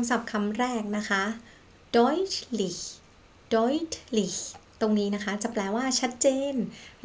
คำศัพท์คำแรกนะคะ deutlich deutlich ตรงนี้นะคะจะแปลว่าชัดเจน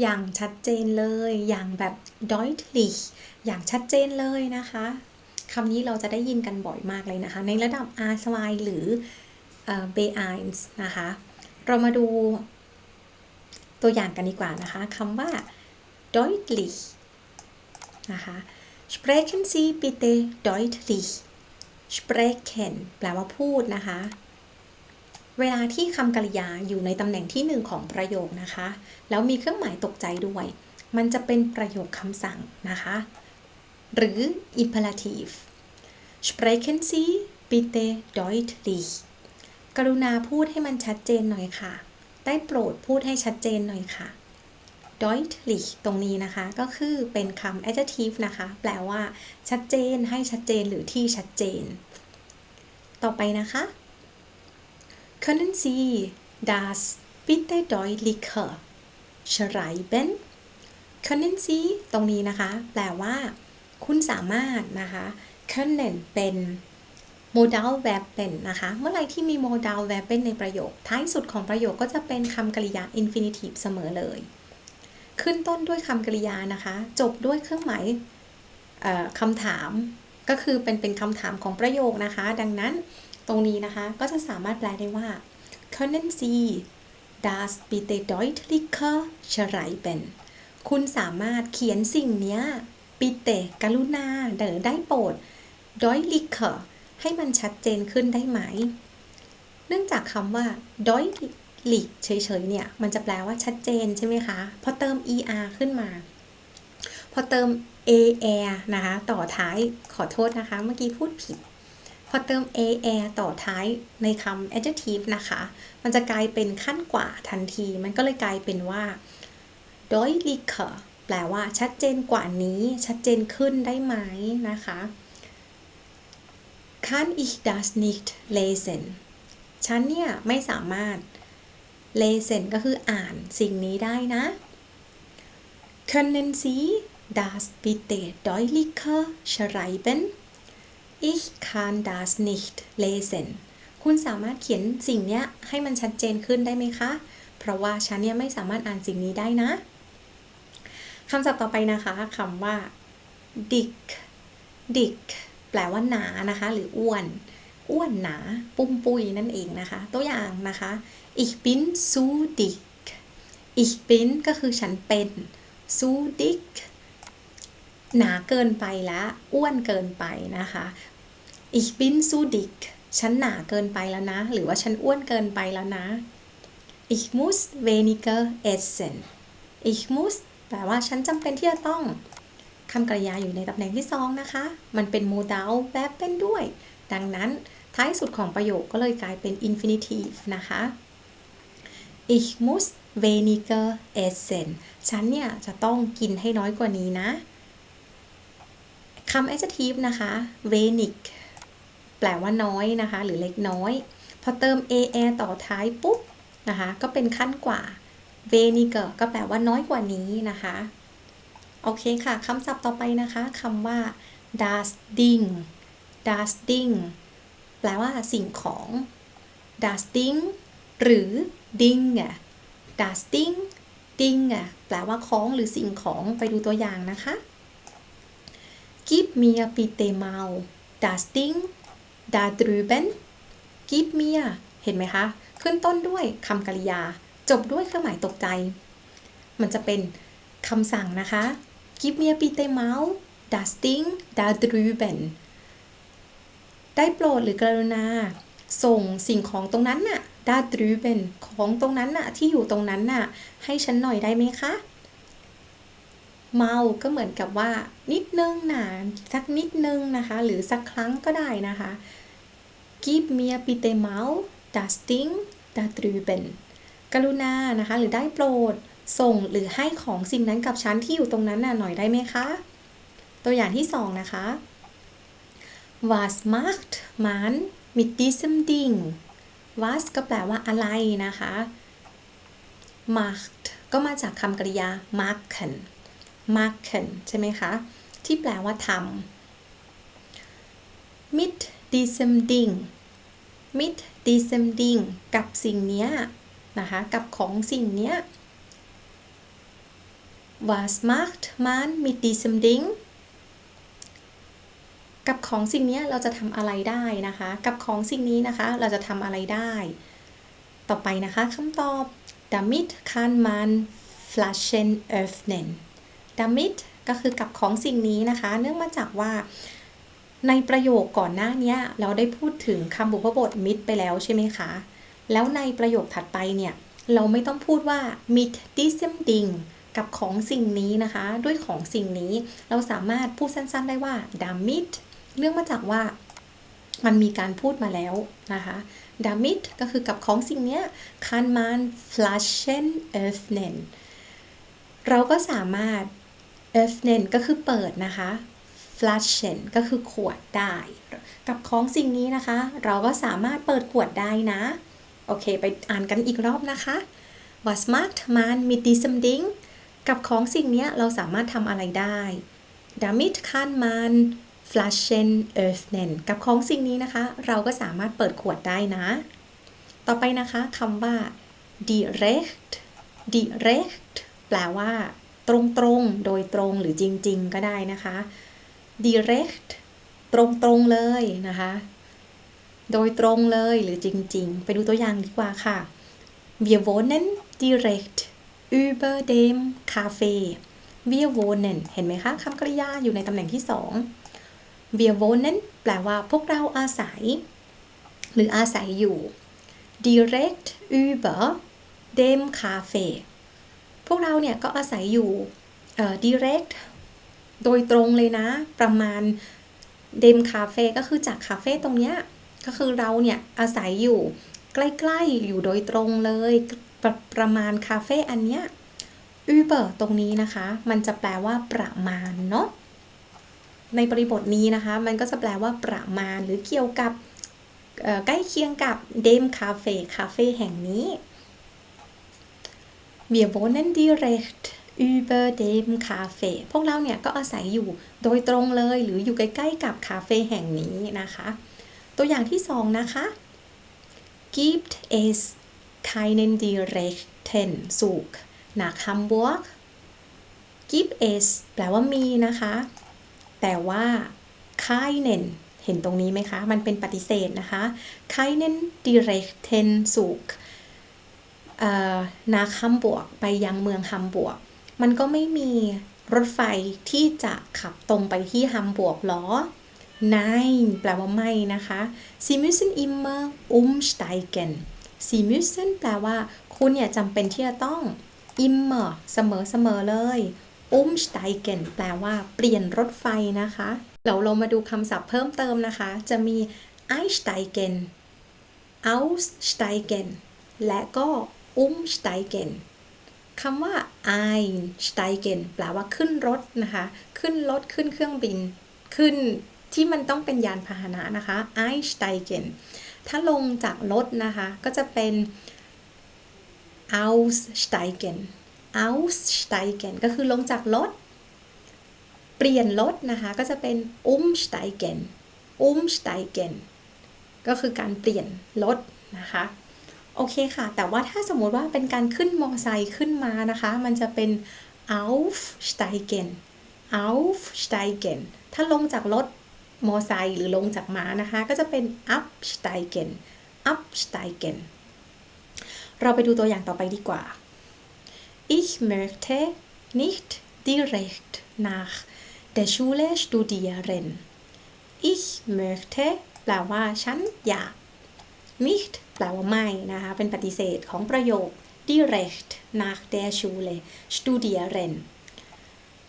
อย่างชัดเจนเลย อย่างแบบ deutlich อย่างชัดเจนเลยนะคะคำนี้เราจะได้ยินกันบ่อยมากเลยนะคะ ในระดับ R2 หรือเอ่อ B1 นะคะ เรามาดูตัวอย่างกันดีกว่านะคะคำว่า deutlich นะคะ sprechen Sie bitte deutlich sprechen แปลว่าพูดนะคะ เวลาที่คำกริยาอยู่ในตำแหน่งที่หนึ่งของประโยคนะคะ แล้วมีเครื่องหมายตกใจด้วย มันจะเป็นประโยคคำสั่งนะคะ หรือ imperativ sprechen Sie bitte deutlich กรุณาพูดให้มันชัดเจนหน่อยค่ะ ได้โปรดพูดให้ชัดเจนหน่อยค่ะ deutlich ตรงนี้นะคะ ก็คือเป็นคำ adjective นะคะ แปลว่า ชัดเจน ให้ชัดเจนหรือที่ชัดเจน ต่อไปนะคะ Können Sie das bitte deutlicher schreiben Können Sie ตรงนี้นะคะ แปลว่า คุณสามารถนะคะ können เป็น modal verb เป็นนะคะ เมื่อไรที่มี modal verb เป็นในประโยค ท้ายสุดของประโยคก็จะเป็นคำกริยา infinitive เสมอเลย ขึ้นต้นด้วยคำกริยานะคะ จบด้วยเครื่องหมายคำถาม ก็คือเป็นเป็นคำถามของประโยคนะคะ ดังนั้นตรงนี้นะคะก็จะสามารถแปลได้ว่า können Sie das bitte deutlicher schreiben คุณสามารถเขียนสิ่งเนี้ย bitte กรุณาเดอได้โปรด deutlicher ให้มันชัดเจนขึ้นได้ไหม เนื่องจากคำว่า deutlich หลีกเฉยๆเนี่ย มันจะแปลว่าชัดเจนใช่ไหมคะ พอเติม er ขึ้นมา พอเติม ar นะคะ ต่อท้ายขอโทษนะคะ เมื่อกี้พูดผิด พอเติม ar ต่อท้ายในคำ adjective นะคะ มันจะกลายเป็นขั้นกว่าทันที มันก็เลยกลายเป็นว่า deutlicher แปลว่าชัดเจนกว่านี้ ชัดเจนขึ้นได้ไหมนะคะ kann ich das nicht lesen ฉันเนี่ยไม่สามารถ lesen ก็คืออ่านสิ่งนี้ได้นะ können Sie das bitte deutlicher schreiben ich kann das nicht lesen คุณสามารถเขียนสิ่งนี้ให้มันชัดเจนขึ้นได้ไหมคะ เพราะว่าฉันเนี่ยไม่สามารถอ่านสิ่งนี้ได้นะคำศัพท์ต่อไปนะคะคำว่า dick dick แปลว่าหนานะคะ หรืออ้วน อ้วนหนา ปุ้มปุยนั่นเองนะคะ ตัวอย่างนะคะ ich bin zu dick ich bin ก็คือฉันเป็น zu dick หนาเกินไปแล้วอ้วนเกินไปนะคะ ich bin zu dick ฉันหนาเกินไปแล้วนะ หรือว่าฉันอ้วนเกินไปแล้วนะ ich muss weniger essen ich muss แปลว่าฉันจำเป็นที่จะต้องคำกริยาอยู่ในตำแหน่งที่สองนะคะ มันเป็นโมดัลแบบเป็นด้วย ดังนั้น ท้ายสุดของประโยคก็เลยกลายเป็น infinitive นะคะ ich muss weniger essen ฉันเนี่ยจะต้องกินให้น้อยกว่านี้นะคำ adjective นะคะ wenig แปลว่าน้อยนะคะ หรือเล็กน้อย พอเติม ar ต่อท้ายปุ๊บนะคะ ก็เป็นขั้นกว่า weniger ก็แปลว่าน้อยกว่านี้นะคะ โอเคค่ะ คำศัพท์ต่อไปนะคะ คำว่า das Ding das Ding แปลว่าสิ่งของ das Ding หรือ Ding อะ das Ding Ding อะแปลว่าของหรือสิ่งของไปดูตัวอย่างนะคะ Gib mir bitte mal das Ding da drüben Gib mir เห็นไหมคะ ขึ้นต้นด้วยคำกริยา จบด้วยเครื่องหมายตกใจ มันจะเป็นคำสั่งนะคะ Gib mir bitte mal das Ding da drüben ได้โปรดหรือกรุณา ส่งสิ่งของตรงนั้นน่ะ da drüben ของตรงนั้นน่ะที่อยู่ตรงนั้นน่ะ ให้ฉันหน่อยได้ไหมคะ เมาก็เหมือนกับว่า นิดนึงนะสักนิดนึงนะคะ หรือสักครั้งก็ได้นะคะ Gib mir bitte mal das Ding da drüben กรุณานะคะ หรือได้โปรดส่งหรือให้ของสิ่งนั้นกับฉันที่อยู่ตรงนั้นน่ะหน่อยได้ไหมคะ ตัวอย่างที่สองนะคะ Was macht man mit diesem Ding was ก็แปลว่าอะไรนะคะ macht ก็มาจากคำกริยา machen machen ใช่ไหมคะ ที่แปลว่าทำ mit diesem Ding mit diesem Ding กับสิ่งเนี้ยนะคะ กับของสิ่งเนี้ย Was macht man mit diesem Ding กับของสิ่งนี้เราจะทำอะไรได้นะคะ กับของสิ่งนี้นะคะ เราจะทำอะไรได้ ต่อไปนะคะคำตอบ damit kann man Flaschen öffnen damit ก็คือกับของสิ่งนี้นะคะ เนื่องมาจากว่าในประโยคก่อนหน้าเนี้ยเราได้พูดถึงคำบุพบท mit ไปแล้วใช่ไหมคะ แล้วในประโยคถัดไปเนี่ย เราไม่ต้องพูดว่า mit diesem Ding กับของสิ่งนี้นะคะ ด้วยของสิ่งนี้ เราสามารถพูดสั้นๆได้ว่า damit เนื่องมาจากว่ามันมีการพูดมาแล้วนะคะ damit ก็คือกับของสิ่งนี้ย kann man Flaschen öffnen เราก็สามารถ öffnen ก็คือเปิดนะคะ Flaschen ก็คือขวดได้ กับของสิ่งนี้นะคะ เราก็สามารถเปิดขวดได้นะ โอเค ไปอ่านกันอีกรอบนะคะ Was macht man mit diesem Ding กับของสิ่งนี้เราสามารถทำอะไรได้ Damit kann man Flaschen öffnen กับของสิ่งนี้นะคะ เราก็สามารถเปิดขวดได้นะ ต่อไปนะคะคำว่า direct direct แปลว่า ตรงๆโดยตรงหรือจริง ๆ ก็ได้นะคะ direct ตรงๆเลยนะคะ โดยตรงเลยหรือจริง ๆ ไปดูตัวอย่างดีกว่าค่ะ Wir wohnen direkt über dem Café Wir wohnen เห็นไหมคะคำกริยาอยู่ในตำแหน่งที่สอง Wir wohnen แปลว่าพวกเราอาศัย หรืออาศัยอยู่ direkt über dem Café พวกเราเนี่ยก็อาศัยอยู่ direct โดยตรงเลยนะ ประมาณ dem Cafe ก็คือจากคาเฟ่ตรงเนี้ย ก็คือเราเนี่ยอาศัยอยู่ใกล้ๆ อยู่โดยตรงเลยปรประมาณคาเฟ่อันเนี้ย über ตรงนี้นะคะ มันจะแปลว่าประมาณเนาะ ในบริบทนี้นะคะ มันก็จะแปลว่าประมาณหรือเกี่ยวกับใกล้เคียงกับ dem Cafe คาเฟ่แห่งนี้ Wir wohnen direkt über dem Cafe พวกเราเนี่ยก็อาศัยอยู่โดยตรงเลยหรืออยู่ใกล้ๆกับคาเฟ่แห่งนี้นะคะ ตัวอย่างที่สองนะคะ Gibt es keinen direkten Zug nach Hamburg Gibt es แปลว่ามีนะคะ แต่ว่า keinen เห็นตรงนี้ไหมคะ มันเป็นปฏิเสธนะคะ keinen direkten Zug เอ่อ nach Hamburg ไปยังเมืองฮัมบวก มันก็ไม่มีรถไฟที่จะขับตรงไปที่ฮัมบวกหรอ Nein แปลว่าไม่นะคะ Sie müssen immer umsteigen Sie müssen แปลว่า คุณเนี่ยจำเป็นที่จะต้อง immer เสมอเสมอเลย umsteigen แปลว่าเปลี่ยนรถไฟนะคะเราเรามาดูคำศัพท์เพิ่มเติมนะคะ จะมี einsteigen aussteigen และก็ umsteigen คำว่า einsteigen แปลว่าขึ้นรถนะคะ ขึ้นรถ ขึ้นเครื่องบิน ขึ้นที่มันต้องเป็นยานพาหนะนะคะ einsteigen ถ้าลงจากรถนะคะ ก็จะเป็น aussteigen aussteigen ก็คือลงจากรถ เปลี่ยนรถนะคะ ก็จะเป็น umsteigen umsteigen ก็คือการเปลี่ยนรถนะคะ โอเคค่ะ แต่ว่าถ้าสมมติว่าเป็นการขึ้นมอไซค์ขึ้นมานะคะ มันจะเป็น aufsteigen aufsteigen ถ้าลงจากรถมอไซค์หรือลงจากม้านะคะ ก็จะเป็น upsteigen upsteigen เราไปดูตัวอย่างต่อไปดีกว่า Ich möchte nicht direkt nach der Schule studieren Ich möchte แปลว่าฉันอยาก nicht แปลว่าไม่นะคะ เป็นปฏิเสธของประโยค direkt nach der Schule studieren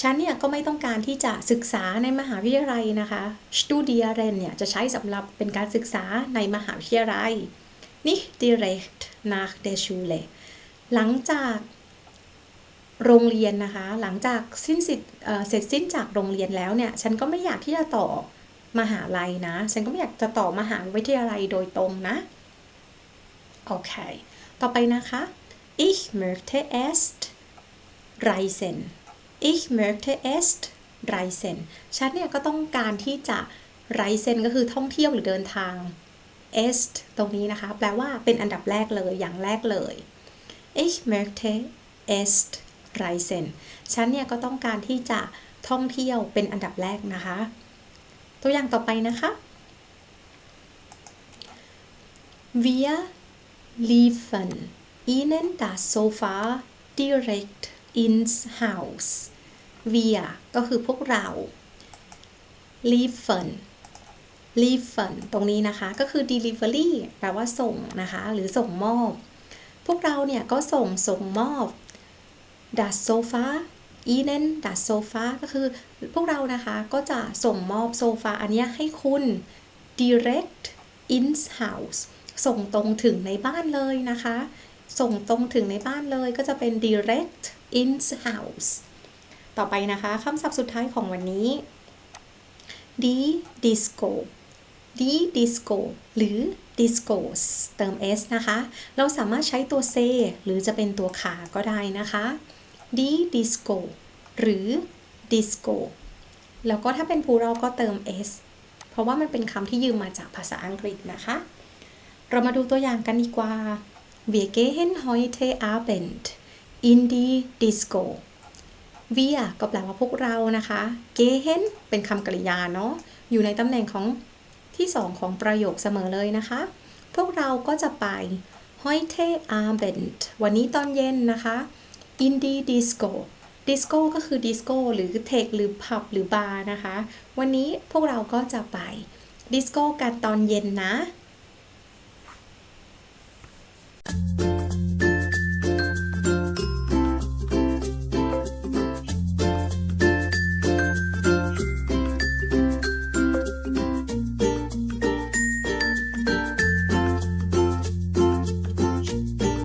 ฉันเนี่ยก็ไม่ต้องการที่จะศึกษาในมหาวิทยาลัยนะคะ studieren เนี่ยจะใช้สำหรับเป็นการศึกษาในมหาวิทยาลัย nicht direkt nach der Schule หลังจาก โรงเรียนนะคะ หลังจากสิ้นสิทธิ์เสร็จสิ้นจากโรงเรียนแล้วเนี่ย ฉันก็ไม่อยากที่จะต่อมหาลัยนะ ฉันก็ไม่อยากจะต่อมหาวิทยาลัยโดยตรงนะ โอเค ต่อไปนะคะ ich möchte erst reisen ich möchte erst reisen ฉันเนี่ยก็ต้องการที่จะ reisen ก็คือท่องเที่ยวหรือเดินทาง est ตรงนี้นะคะ แปลว่าเป็นอันดับแรกเลย อย่างแรกเลย ich möchte est reisen ฉันเนี่ยก็ต้องการที่จะท่องเที่ยวเป็นอันดับแรกนะคะ ตัวอย่างต่อไปนะคะ wir liefern ihnen das Sofa direkt ins Haus wir ก็คือพวกเรา liefern liefern ตรงนี้นะคะก็คือ delivery แปลว่าส่งนะคะ หรือส่งมอบ พวกเราเนี่ยก็ส่งส่งมอบ das Sofa ihnen das Sofa ก็คือพวกเรานะคะก็จะส่งมอบโซฟาอันนี้ให้คุณ direct ins Haus ส่งตรงถึงในบ้านเลยนะคะ ส่งตรงถึงในบ้านเลยก็จะเป็น direct ins Haus ต่อไปนะคะคำศัพท์สุดท้ายของวันนี้ die Disco die Disco หรือ discos เติม s นะคะ เราสามารถใช้ตัว c หรือจะเป็นตัวขาก็ได้นะคะ die Disco หรือ disco แล้วก็ถ้าเป็น plural ก็เติม s เพราะว่ามันเป็นคำที่ยืมมาจากภาษาอังกฤษนะคะ เรามาดูตัวอย่างกันดีกว่า Wir gehen heute Abend in die Disco wir ก็แปลว่าพวกเรานะคะ gehen เป็นคำกริยาเนาะ อยู่ในตำแหน่งของที่สองของประโยคเสมอเลยนะคะ พวกเราก็จะไป heute Abend วันนี้ตอนเย็นนะคะ อินดี้ดิสโก้ดิสโก้ก็คือดิสโก้หรือเทคหรือผับหรือบาร์นะคะ วันนี้พวกเราก็จะไปดิสโก้กันตอนเย็นนะ